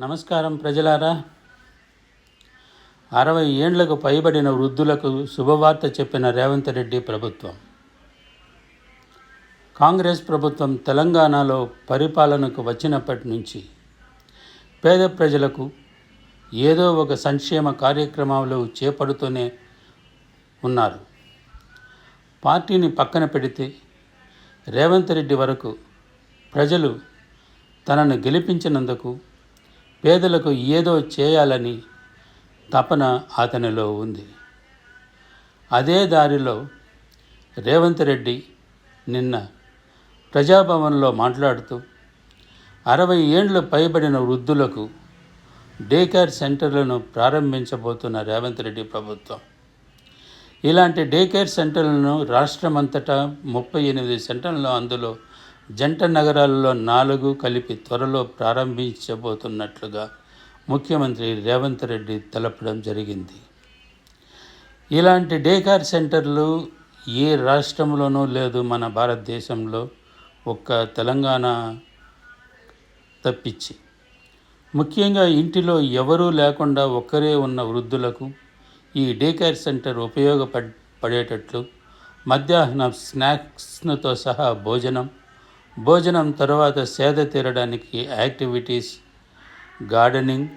నమస్కారం ప్రజలారా. అరవై ఏండ్లకు పైబడిన వృద్ధులకు శుభవార్త చెప్పిన రేవంత్ రెడ్డి ప్రభుత్వం. కాంగ్రెస్ ప్రభుత్వం తెలంగాణలో పరిపాలనకు వచ్చినప్పటి నుంచి పేద ప్రజలకు ఏదో ఒక సంక్షేమ కార్యక్రమాలు చేపడుతూనే ఉన్నారు. పార్టీని పక్కన పెడితే రేవంత్ రెడ్డి వరకు ప్రజలు తనను గెలిపించినందుకు పేదలకు ఏదో చేయాలని తపన అతనిలో ఉంది. అదే దారిలో రేవంత్ రెడ్డి నిన్న ప్రజాభవన్లో మాట్లాడుతూ అరవై ఏండ్లు పైబడిన వృద్ధులకు డే కేర్ సెంటర్లను ప్రారంభించబోతున్న రేవంత్ రెడ్డి ప్రభుత్వం. ఇలాంటి డే కేర్ సెంటర్లను రాష్ట్రమంతటా ముప్పై ఎనిమిది సెంటర్లు అందులో జంట నగరాల్లో నాలుగు కలిపి త్వరలో ప్రారంభించబోతున్నట్లుగా ముఖ్యమంత్రి రేవంత్ రెడ్డి తెలపడం జరిగింది. ఇలాంటి డేకార్ సెంటర్లు ఏ రాష్ట్రంలోనూ లేదు మన భారతదేశంలో ఒక్క తెలంగాణ తప్పించి. ముఖ్యంగా ఇంటిలో ఎవరూ లేకుండా ఒక్కరే ఉన్న వృద్ధులకు ఈ డేకేర్ సెంటర్ ఉపయోగపడ్ పడేటట్లు మధ్యాహ్నం స్నాక్స్తో సహా భోజనం భోజనం తర్వాత సేద తీరడానికి యాక్టివిటీస్ గార్డెనింగ్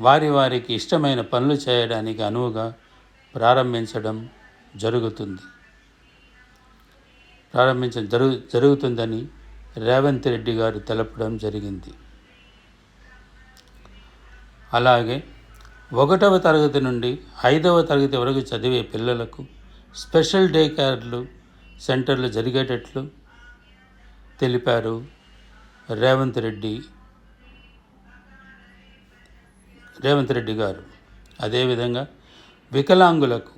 వారి వారికి ఇష్టమైన పనులు చేయడానికి అనువుగా ప్రారంభించడం జరుగుతుంది. ప్రారంభించడం జరుగు జరుగుతుందని రేవంత్ రెడ్డి గారు తెలపడం జరిగింది. అలాగే ఒకటవ తరగతి నుండి ఐదవ తరగతి వరకు చదివే పిల్లలకు స్పెషల్ డే కేర్లు సెంటర్లు జరిగేటట్లు తెలిపారు రేవంత్ రెడ్డి. రేవంత్ రెడ్డి గారు. అదేవిధంగా వికలాంగులకు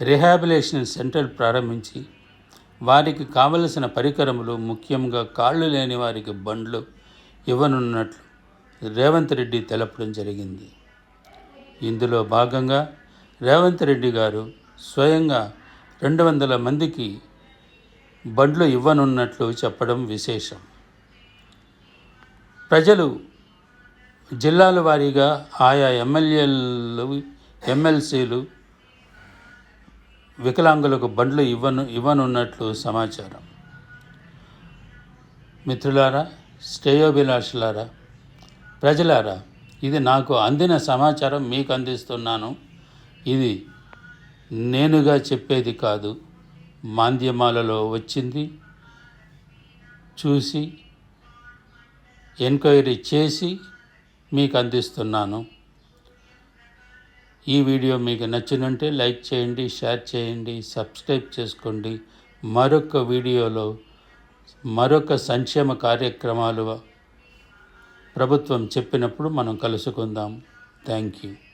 రిహాబిలేషన్ సెంటర్ ప్రారంభించి వారికి కావలసిన పరికరములు ముఖ్యంగా కాళ్ళు లేని వారికి బండ్లు ఇవ్వనున్నట్లు రేవంత్ రెడ్డి తెలపడం జరిగింది. ఇందులో భాగంగా రేవంత్ రెడ్డి గారు స్వయంగా రెండు వందల మందికి బండ్లు ఇవ్వనున్నట్లు చెప్పడం విశేషం. ప్రజలు జిల్లాల వారీగా ఆయా ఎమ్మెల్యేలు ఎమ్మెల్సీలు వికలాంగులకు బండ్లు ఇవ్వను ఇవ్వనున్నట్లు సమాచారం. మిత్రులారా శ్రేయోభిలాషులారా ప్రజలారా ఇది నాకు అందిన సమాచారం మీకు అందిస్తున్నాను. ఇది నేనుగా చెప్పేది కాదు. మాధ్యమాలలో వచ్చింది. చూసి ఎంక్వైరీ చేసి మీకు అందిస్తున్నాను. ఈ వీడియో మీకు నచ్చినంటే లైక్ చేయండి షేర్ చేయండి సబ్స్క్రైబ్ చేసుకోండి. మరొక వీడియోలో మరొక సంక్షేమ కార్యక్రమాలు ప్రభుత్వం చెప్పినప్పుడు మనం కలుసుకుందాం. Thank you.